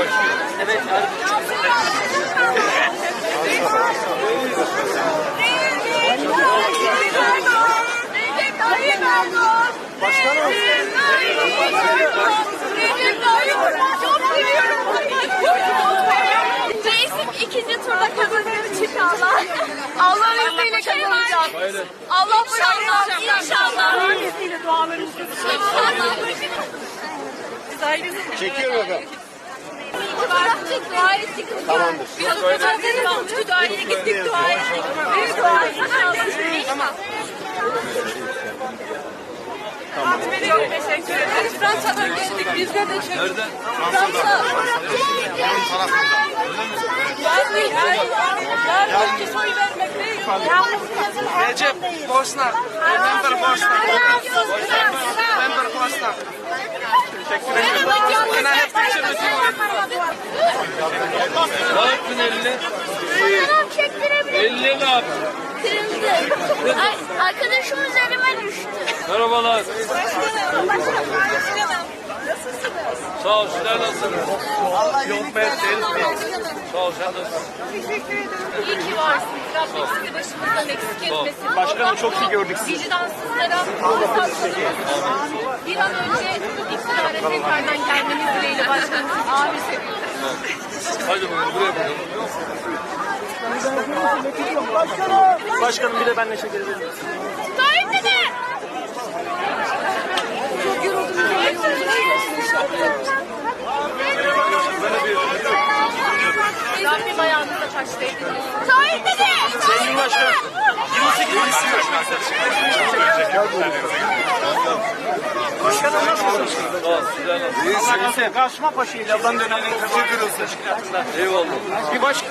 Evet. İkinci turda kazanır inşallah. Allah izniyle kazanacağız. Allah inşallah. İnşallah. izniyle dualarımızı İnşallah. Çekiyorum efendim. Dua ettik. Tamamdır. Kadar deli kalmıştı. Duaya gittik, dua ettik. Bir dua inşallah. Tamam. Çok teşekkür ederiz. Fransa'dan geldik. Biz de. Recep Bosna. Member Bosna. Member Bosna. Teşekkür ederim. Ne yaptın elini? Fotoğraf çektirebilir Elini ne yaptın? Kırıldı. Arkadaşım üzerime düştü. Merhabalar. Başkanım. Sağ ol. Sizler nasılsınız? Yok ben Sağ ol. Sen nasılsın? İyi ki varsınız. Rabbim sizi başımızdan eksik etmesin. Başkanım çok iyi gördük sizi. Vicdansızlara fırsat Bir an önce iktidara tekrardan gelmeniz dileğiyle başkanım. Amin. Hadi bakalım buraya bakalım. Başkanım bir de benle çekebilir miyim? Ayağınıza taş değdirmesin. Tayyip dede! Sayın Başkanım. 28 istiyor. Başkanım nasılsınız? Sağ ol. Sizler nasılsınız? İyisin. Kasma Paşa ile ben dönelim. Teşekkür olsun. Eyvallah. Bir baş